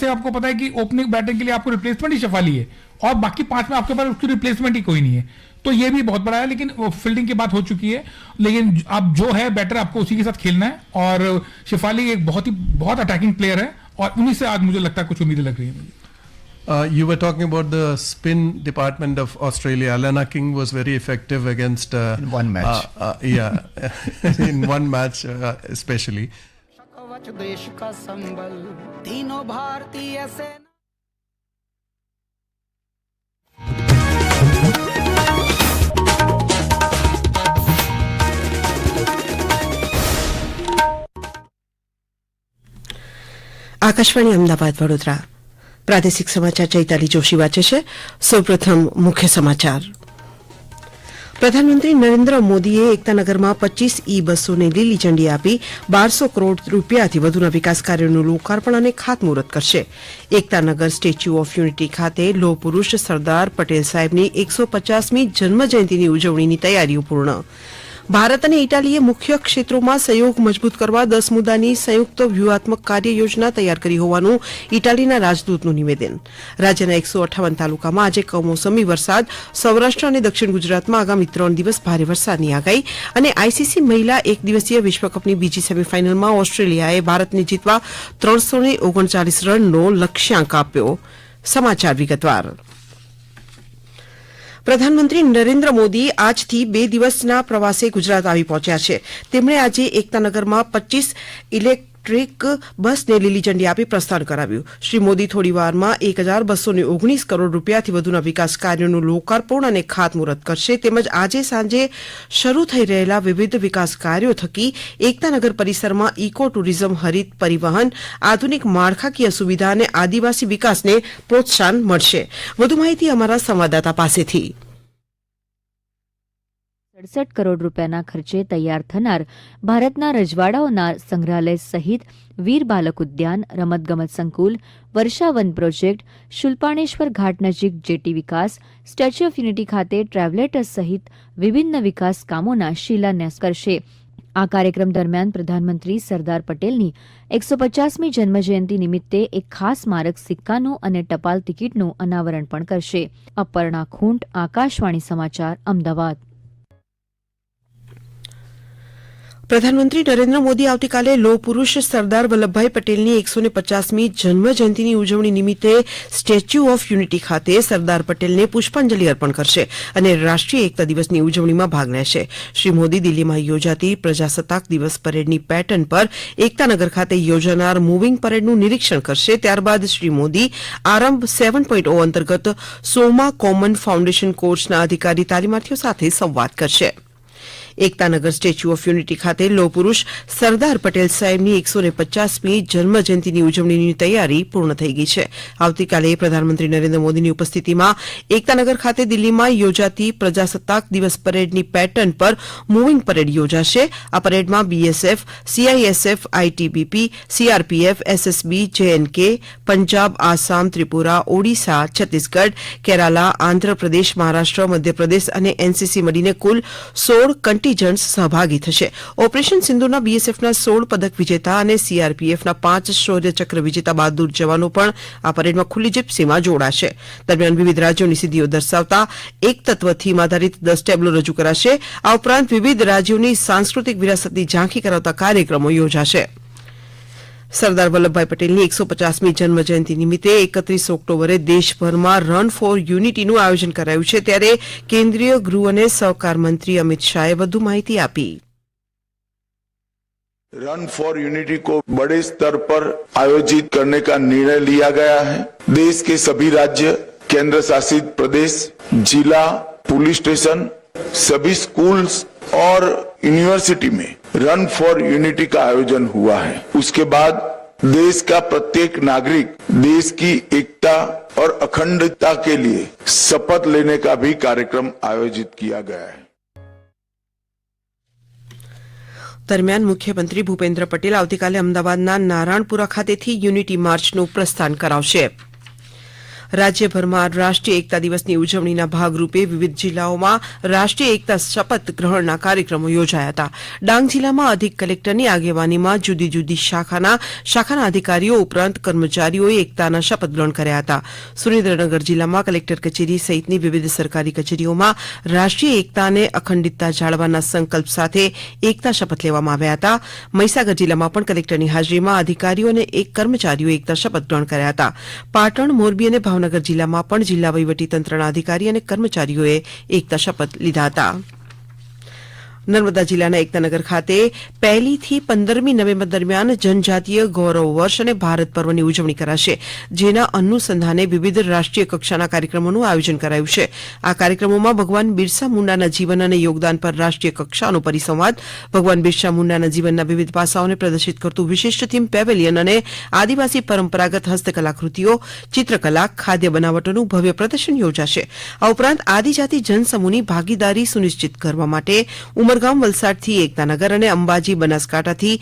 से आपको पता है कि ओपनिंग बैटिंग के लिए आपको रिप्लेसमेंट ही शफाली है और बाकी पाँच में आपके पास उसकी रिप्लेसमेंट ही कोई नहीं है तो ये भी बहुत बड़ा है लेकिन वो फील्डिंग की बात हो चुकी है लेकिन आप जो है बैटर आपको उसी के साथ खेलना है और शिफाली एक बहुत ही बहुत अटैकिंग प्लेयर है और उन्हीं से आज मुझे लगता है कुछ उम्मीदें लग रही है मुझे Uh, you were talking about the spin department of Australia. Alana King was very effective against. Uh, In one match. Uh, uh, yeah, in one match uh, especially. कवच देश का संबल तीनों भारतीय सेना આકાશવાણી અમદાવાદ વડોદરા પ્રાદેશિક સમાચાર ચૈતાલી જોશી વાંચે છે સૌપ્રથમ મુખ્ય સમાચાર પ્રધાનમંત્રી નરેન્દ્ર મોદીએ એકતાનગરમાં પચીસ ઈ બસોને લીલી ઝંડી આપી બારસો કરોડ રૂપિયાથી વધુના વિકાસ કાર્યોનું લોકાર્પણ અને ખાતમુહૂર્ત કરશે. એકતાનગર સ્ટેચ્યુ ઓફ યુનિટી ખાતે લોહ પુરુષ સરદાર પટેલ સાહેબની એકસો પચાસમી જન્મજયંતિની ઉજવણીની તૈયારીઓ પૂર્ણ ભારત અને ઇટાલીએ મુખ્ય ક્ષેત્રોમાં સહયોગ મજબૂત કરવા દસ મુદ્દાની સંયુક્ત વ્યૂહાત્મક કાર્ય યોજના તૈયાર કરી હોવાનું ઇટાલીના રાજદૂતનું નિવેદન. રાજ્યના એકસો અઠાવન તાલુકામાં આજે કમોસમી વરસાદ, સૌરાષ્ટ્ર અને દક્ષિણ ગુજરાતમાં આગામી ત્રણ દિવસ ભારે વરસાદની આગાહી અને આઈસીસી મહિલા એક દિવસીય વિશ્વકપની બીજી સેમીફાઇનલમાં ઓસ્ટ્રેલિયાએ ભારતને જીતવા ત્રણસો ઓગણચાલીસ રનનો લક્ષ્યાંક આપ્યો. સમાચાર વિગતવાર. પ્રધાનમંત્રી નરેન્દ્ર મોદી આજથી બે દિવસના પ્રવાસે ગુજરાત આવી પહોંચ્યા છે. તેમણે આજે એકતાનગરમાં પચીસ ઇલેક્ટ્રિક બસને લીલી ઝંડી આપી પ્રસ્થાન કરાવ્યું. શ્રી મોદી થોડીવારમાં એક હજાર બસો ઓગણીસ કરોડ રૂપિયાથી વધુના વિકાસ કાર્યોનું લોકાર્પણ અને ખાતમુહૂર્ત કરશે. તેમજ આજે સાંજે શરૂ થઈ રહેલા વિવિધ વિકાસ કાર્યો થકી એકતાનગર પરિસરમાં ઇકો ટુરિઝમ, હરિત પરિવહન, આધુનિક માળખાકીય સુવિધા અને આદિવાસી વિકાસને પ્રોત્સાહન મળશે. વધુ માહિતી અમારા સંવાદદાતા પાસેથી. સડસઠ કરોડ રૂપિયાના ખર્ચે તૈયાર થનાર ભારતના રજવાડાઓના સંગ્રહાલય સહિત વીર બાલક ઉદ્યાન, રમતગમત સંકુલ વર્ષાવન પ્રોજેક્ટ, શુલ્પાણેશ્વર ઘાટ નજીક જેટી વિકાસ, સ્ટેચ્યુ ઓફ યુનિટી ખાતે ટ્રાવેલેટર્સ સહિત વિભિન્ન વિકાસ કામોના શિલાન્યાસ કરશે. આ કાર્યક્રમ દરમિયાન પ્રધાનમંત્રી સરદાર પટેલની એકસો પચાસમી જન્મજયંતિ નિમિત્તે એક ખાસ સ્મારક સિક્કાનું અને ટપાલ ટિકિટનું અનાવરણ પણ કરશે. અપર્ણા ખૂંટ, આકાશવાણી સમાચાર, અમદાવાદ. પ્રધાનમંત્રી નરેન્દ્ર મોદી આવતીકાલે લોહ પુરુષ સરદાર વલ્લભભાઈ પટેલની એકસો પચાસમી જન્મજયંતિની ઉજવણી નિમિત્તે સ્ટેચ્યુ ઓફ યુનિટી ખાતે સરદાર પટેલને પુષ્પાંજલિ અર્પણ કરશે અને રાષ્ટ્રીય એકતા દિવસની ઉજવણીમાં ભાગ લેશે. શ્રી મોદી દિલ્હીમાં યોજાતી પ્રજાસત્તાક દિવસ પરેડની પેટર્ન પર એકતાનગર ખાતે યોજાનાર મૂવિંગ પરેડનું નિરીક્ષણ કરશે. ત્યારબાદ શ્રી મોદી આરંભ સેવન પોઈન્ટ ઓ અંતર્ગત સોમા કોમન ફાઉન્ડેશન કોર્સના અધિકારી તાલીમાર્થીઓ સાથે સંવાદ કરશે. એકતાનગર સ્ટેચ્યુ ઓફ યુનિટી ખાતે લોહ પુરુષ સરદાર પટેલ સાહેબની એકસો ને પચાસમી જન્મજયંતિની ઉજવણીની તૈયારી પૂર્ણ થઈ ગઈ છે. આવતીકાલે પ્રધાનમંત્રી નરેન્દ્ર મોદીની ઉપસ્થિતિમાં એકતાનગર ખાતે દિલ્હીમાં યોજાતી પ્રજાસત્તાક દિવસ પરેડની પેટર્ન પર મૂવિંગ પરેડ યોજાશે. આ પરેડમાં BSF, CISF, ITBP, CRPF, SSB, JNK, Punjab, Assam, Tripura, Odisha, Chhattisgarh, Kerala, Andhra Pradesh, Maharashtra, Madhya Pradesh અને એનસીસી મળીને કુલ સોળ કન્ટીજન્ટ્સ સહભાગી થશે. ઓપરેશન સિંધુના બીએસએફના સોળ પદક વિજેતા અને સીઆરપીએફના પાંચ શૌર્ય ચક્ર વિજેતા બહાદુર જવાનો પણ આ પરેડમાં ખુલ્લી જીપ્સીમાં જોડાશે. દરમિયાન વિવિધ રાજ્યોની સિદ્ધિઓ દર્શાવતા એક તત્વ થીમ આધારિત દસ ટેબ્લો રજૂ કરાશે. આ ઉપરાંત વિવિધ રાજ્યોની સાંસ્કૃતિક વિરાસતની ઝાંખી કરાવતા કાર્યક્રમો યોજાશે. સરદાર વલ્લભભાઈ પટેલની એકસો પચાસમી જન્મજયંતિ નિમિત્તે એકત્રીસ ઓક્ટોબરે દેશભરમાં રન ફોર યુનિટીનું આયોજન કરાયું છે ત્યારે કેન્દ્રીય ગૃહ અને સહકાર મંત્રી અમિત શાહે વધુ માહિતી આપી रन फॉर यूनिटी को बड़े स्तर पर आयोजित करने का निर्णय लिया गया है देश के सभी राज्य केंद्र शासित प्रदेश जिला पुलिस स्टेशन सभी स्कूल्स और यूनिवर्सिटी में रन फॉर यूनिटी का आयोजन हुआ है उसके बाद देश का प्रत्येक नागरिक देश की एकता और अखंडता के लिए शपथ लेने का भी कार्यक्रम आयोजित किया गया है દરમિયાન મુખ્યમંત્રી ભૂપેન્દ્ર પટેલ આવતીકાલે અમદાવાદના નારાયણપુરા ખાતેથી યુનિટી માર્ચનું પ્રસ્થાન કરાવશે રાજ્યભરમાં રાષ્ટ્રીય એકતા દિવસની ઉજવણીના ભાગરૂપે વિવિધ જિલ્લાઓમાં રાષ્ટ્રીય એકતા શપથ ગ્રહણના કાર્યક્રમો યોજાયા હતા. ડાંગ જિલ્લામાં અધિક કલેક્ટરની આગેવાનીમાં જુદી જુદી શાખાના શાખાના અધિકારીઓ ઉપરાંત કર્મચારીઓએ એકતાના શપથ ગ્રહણ કર્યા હતા. સુરેન્દ્રનગર જિલ્લામાં કલેક્ટર કચેરી સહિતની વિવિધ સરકારી કચેરીઓમાં રાષ્ટ્રીય એકતા અને અખંડિતતા જાળવવાના સંકલ્પ સાથે એકતા શપથ લેવામાં આવ્યા હતા. મહીસાગર જિલ્લામાં પણ કલેક્ટરની હાજરીમાં અધિકારીઓ અને એક કર્મચારીઓ એકતા શપથ ગ્રહણ કર્યા હતા. પાટણ, મોરબી અને ભાવનગર જિલ્લામાં પણ જિલ્લા વહીવટીતંત્રના અધિકારી અને કર્મચારીઓએ એકતા શપથ લીધા હતા. નર્મદા જિલ્લાના એકતાનગર ખાતે પહેલીથી પંદરમી નવેમ્બર દરમિયાન જનજાતીય ગૌરવ વર્ષ અને ભારત પર્વની ઉજવણી કરાશે, જેના અનુસંધાને વિવિધ રાષ્ટ્રીય કક્ષાના કાર્યક્રમોનું આયોજન કરાયું છે. આ કાર્યક્રમોમાં ભગવાન બિરસા મુંડાના જીવન અને યોગદાન પર રાષ્ટ્રીય કક્ષાનો પરિસંવાદ, ભગવાન બિરસા મુંડાના જીવનના વિવિધ પાસાઓને પ્રદર્શિત કરતું વિશિષ્ટ થીમ પેવેલિયન અને આદિવાસી પરંપરાગત હસ્તકલાકૃતિઓ, ચિત્રકલા, ખાદ્ય બનાવટોનું ભવ્ય પ્રદર્શન યોજાશે. આ ઉપરાંત આદિજાતિ જનસમૂહની ભાગીદારી સુનિશ્ચિત કરવા માટે ઉમરગામ વલસાડથી એકતાનગર અને અંબાજી બનાસકાંઠાથી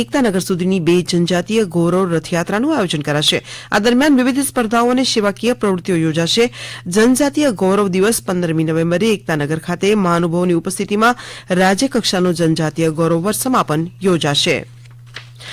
એકતાનગર સુધીની બે જનજાતીય ગૌરવ રથયાત્રાનું આયોજન કરાશે. આ દરમિયાન વિવિધ સ્પર્ધાઓ અને સેવાકીય પ્રવૃત્તિઓ યોજાશે. જનજાતીય ગૌરવ દિવસ પંદરમી નવેમ્બરે એકતાનગર ખાતે મહાનુભાવોની ઉપસ્થિતિમાં રાજ્યકક્ષાનું જનજાતીય ગૌરવ વર્ષ સમાપન યોજાશે.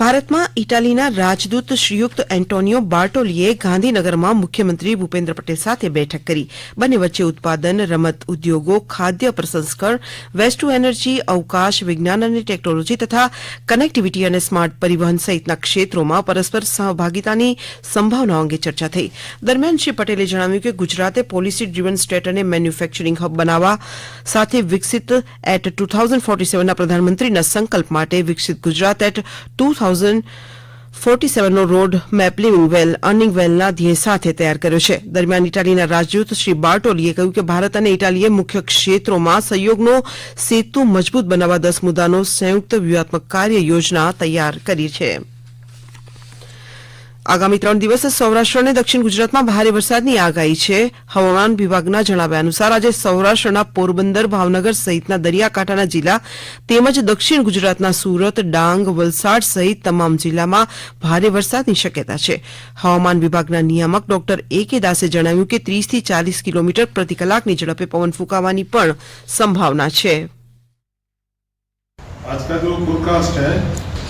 ભારતમાં ઇટાલીના રાજદૂત શ્રીયુક્ત એન્ટોનિયો બાર્ટોલીએ ગાંધીનગરમાં મુખ્યમંત્રી ભૂપેન્દ્ર પટેલ સાથે બેઠક કરી. બંને વચ્ચે ઉત્પાદન, રમત, ઉદ્યોગો, ખાદ્ય પ્રસંસ્કરણ વેસ્ટ ટુ એનર્જી અવકાશ, વિજ્ઞાન અને ટેકનોલોજી તથા કનેક્ટિવિટી અને સ્માર્ટ પરિવહન સહિતના ક્ષેત્રોમાં પરસ્પર સહભાગિતાની સંભાવનાઓ અંગે ચર્ચા થઈ. દરમિયાન શ્રી પટેલે જણાવ્યું કે ગુજરાતે પોલિસી ડ્રીવન સ્ટેટ અને મેન્યુફેક્ચરિંગ હબ બનાવવા સાથે વિકસિત એટ ટુ થાઉઝન્ડ ફોર્ટી સેવનના પ્રધાનમંત્રીના સંકલ્પ માટે વિકસિત Gujarat at two thousand forty સેવનનો road map living well, earning વેલના ધ્યેય સાથે તૈયાર કર્યો છે. દરમિયાન ઇટાલીના રાજદૂત શ્રી બાર્ટોલીએ કહ્યું કે ભારત અને ઇટાલીએ મુખ્ય ક્ષેત્રોમાં સહયોગનો સેતુ મજબૂત બનાવવા દસ મુદ્દાનો સંયુક્ત વ્યૂહાત્મક કાર્ય યોજના તૈયાર કરી છે. આગામી ત્રણ દિવસ સૌરાષ્ટ્ર અને દક્ષિણ ગુજરાતમાં ભારે વરસાદની આગાહી છે. હવામાન વિભાગના જણાવ્યા અનુસાર આજે સૌરાષ્ટ્રના પોરબંદર, ભાવનગર સહિતના દરિયાકાંઠાના જિલ્લા તેમજ દક્ષિણ ગુજરાતના સુરત, ડાંગ, વલસાડ સહિત તમામ જિલ્લામાં ભારે વરસાદની શક્યતા છે. હવામાન વિભાગના નિયામક ડોક્ટર એ કે દાસે જણાવ્યું કે ત્રીસથી ચાલીસ કિલોમીટર પ્રતિ કલાકની ઝડપે પવન ફૂંકાવાની પણ સંભાવના છે. આજકા જો ફોરકાસ્ટ હૈ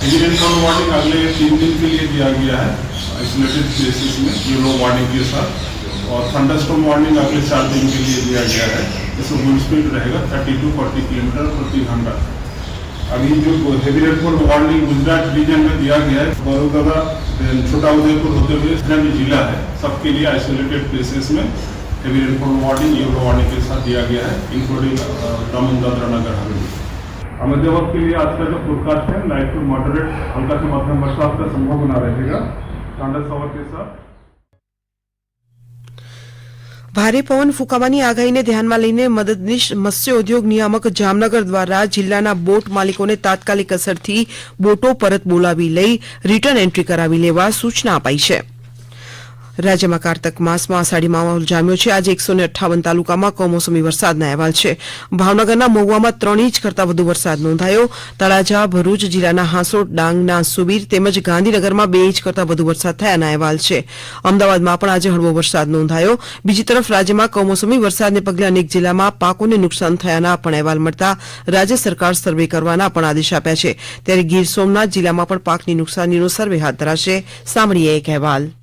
हेवी रेनफॉल वार्निंग अगले तीन दिन के लिए दिया गया है आइसोलेटेड प्लेसेस में येलो वार्निंग के साथ। और थंडरस्टॉर्म वार्निंग अगले चार दिन के लिए दिया गया है। इसमें विंड स्पीड रहेगा थर्टी टू फोर्टी किलोमीटर प्रति घंटा। अभी जो heavy rainfall warning Gujarat region में दिया गया है बड़ौदा then छोटा उदयपुर होते हुए जितना भी जिला है। सबके लिए आइसोलेटेड प्लेसेस में heavy rainfall warning yellow warning के साथ दिया गया है इंक्लूडिंग दमन नगर हवेली। और मध्य वक्त के लिए आज का जो फोरकास्ट है लाइट टू मॉडरेट हल्का से मध्यम वर्षा का संभावना रहेगा ठंडक सवर के साथ ભારે પવન ફૂંકાવાની આગાહીને ધ્યાનમાં લઈને મદદનીશ મત્સ્યોદ્યોગ નિયામક જામનગર દ્વારા જિલ્લાના બોટ માલિકોને તાત્કાલિક અસરથી બોટો પરત બોલાવી લઈ રિટર્ન એન્ટ્રી કરાવી લેવા સૂચના અપાઈ છે રાજ્યમાં કારતક માસમાં આષાઢી માહોલ જામ્યો છે. આજે એકસો અઠ્ઠાવન તાલુકામાં કમોસમી વરસાદના અહેવાલ છે. ભાવનગરના મહુવામાં ત્રણ ઇંચ કરતાં વધુ વરસાદ નોંધાયો. તળાજા, ભરૂચ જિલ્લાના હાંસોટ, ડાંગના સુબીર તેમજ ગાંધીનગરમાં બે ઇંચ કરતાં વધુ વરસાદ થયાના અહેવાલ છે. અમદાવાદમાં પણ આજે હળવો વરસાદ નોંધાયો. બીજી તરફ રાજ્યમાં કમોસમી વરસાદને પગલે અનેક જિલ્લામાં પાકોને નુકસાન થયાના પણ અહેવાલ મળતા રાજ્ય સરકાર સર્વે કરવાના પણ આદેશ આપ્યા છે. ત્યારે ગીર સોમનાથ જિલ્લામાં પણ પાકની નુકસાનીનો સર્વે હાથ ધરાશે. સાંભળીએ એક અહેવાલ.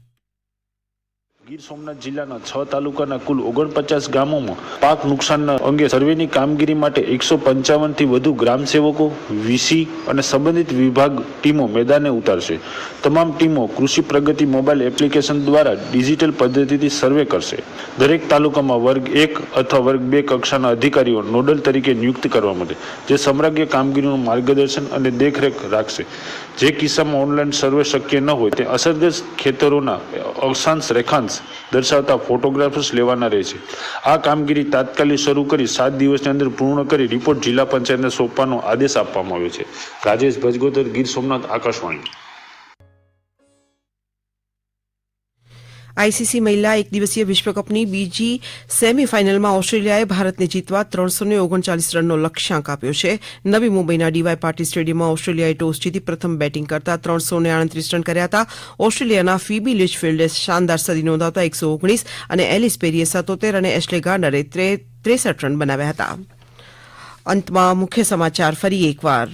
ગીર સોમનાથ જિલ્લાના છ તાલુકાના કુલ ઓગણપચાસ ગામોમાં પાક નુકસાનના અંગે સર્વેની કામગીરી માટે એકસો પંચાવનથી વધુ ગ્રામ સેવકો વીસી અને સંબંધિત વિભાગ ટીમો મેદાને ઉતારશે. તમામ ટીમો કૃષિ પ્રગતિ મોબાઈલ એપ્લિકેશન દ્વારા ડિજિટલ પદ્ધતિથી સર્વે કરશે. દરેક તાલુકામાં વર્ગ એક અથવા વર્ગ બે કક્ષાના અધિકારીઓ નોડલ તરીકે નિયુક્ત કરવા માટે જે સમગ્ર કામગીરીનું માર્ગદર્શન અને દેખરેખ રાખશે. જે કિસ્સામાં ઓનલાઈન સર્વે શક્ય ન હોય તે અસરગ્રસ્ત ખેતરોના અક્ષાંશ રેખાંશ દર્શાવતા ફોટોગ્રાફ્સ લેવાના રહે છે. આ કામગીરી તાત્કાલિક શરૂ કરી સાત દિવસની અંદર પૂર્ણ કરી રિપોર્ટ જિલ્લા પંચાયતને સોંપવાનો આદેશ આપવામાં આવ્યો છે. રાજેશ ભજગોદર, ગીર સોમનાથ, આકાશવાણી. આઈસીસી મહિલા એક દિવસીય વિશ્વકપની બીજી સેમીફાઇનલમાં ઓસ્ટ્રેલિયાએ ભારતને જીતવા ત્રણસો ઓગણચાલીસ રનનો લક્ષ્યાંક આપ્યો છે. નવી મુંબઈના ડીવાય પાર્ટી સ્ટેડિયમમાં ઓસ્ટ્રેલિયાએ ટોસ જીતી પ્રથમ બેટિંગ કરતા ત્રણસો ને આડત્રીસ રન કર્યા હતા. ઓસ્ટ્રેલિયાના ફીબી લિચફિલ્ડે શાનદાર સદી નોંધાવતા એકસો ઓગણીસ અને એલિસ પેરીએ સત્તોતેર અને એશ્લે ગાર્નરે ત્રેસઠ રન બનાવ્યા હતા. અંતમાં મુખ્ય સમાચાર ફરી એકવાર.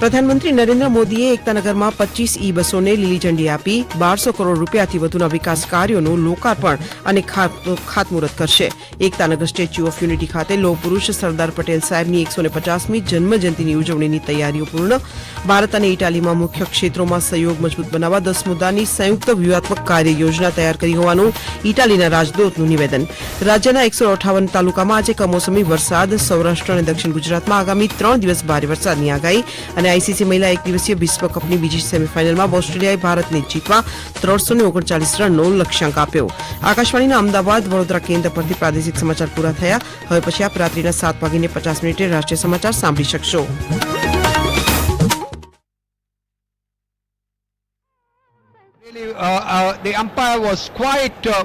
પ્રધાનમંત્રી નરેન્દ્ર મોદીએ એકતાનગરમાં પચીસ ઈ બસોને લીલી ઝંડી આપી, બારસો કરોડ રૂપિયાથી વધુના વિકાસ કાર્યોનું લોકાર્પણ અને ખાતમુહૂર્ત કરશે. એકતાનગર સ્ટેચ્યુ ઓફ યુનિટી ખાતે લોહ પુરુષ સરદાર પટેલ સાહેબની એકસો પચાસમી જન્મજયંતિની ઉજવણીની તૈયારીઓ પૂર્ણ. ભારત અને ઇટાલીમાં મુખ્ય ક્ષેત્રોમાં સહયોગ મજબૂત બનાવવા દસ મુદ્દાની સંયુક્ત વ્યૂહાત્મક કાર્ય યોજના તૈયાર કરી હોવાનું ઇટાલીના રાજદૂતનું નિવેદન. રાજ્યના એકસો અઠાવન તાલુકામાં આજે કમોસમી વરસાદ, સૌરાષ્ટ્ર અને દક્ષિણ ગુજરાતમાં આગામી ત્રણ દિવસ ભારે વરસાદની આગાહી અને આઈસીસી મહિલા એક દિવસીય વિશ્વકપની બીજી સેમીફાઇનલમાં ઓસ્ટ્રેલિયાએ ભારતને જીતવા ત્રણસો ને ઓગણચાલીસ રનનો લક્ષ્યાંક આપ્યો. આકાશવાણીના અમદાવાદ વડોદરા કેન્દ્ર પરથી પ્રાદેશિક સમાચાર પૂરા થયા. હવે પછી આપ રાત્રિના સાત વાગીને પચાસ મિનિટે રાષ્ટ્રીય સમાચાર સાંભળી શકશો. Uh, uh, the umpire was quite uh,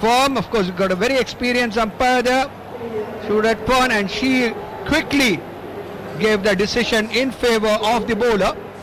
firm. Of course, we've got a very experienced umpire there, Shurat Pon, and she quickly gave the decision in favor of the bowler.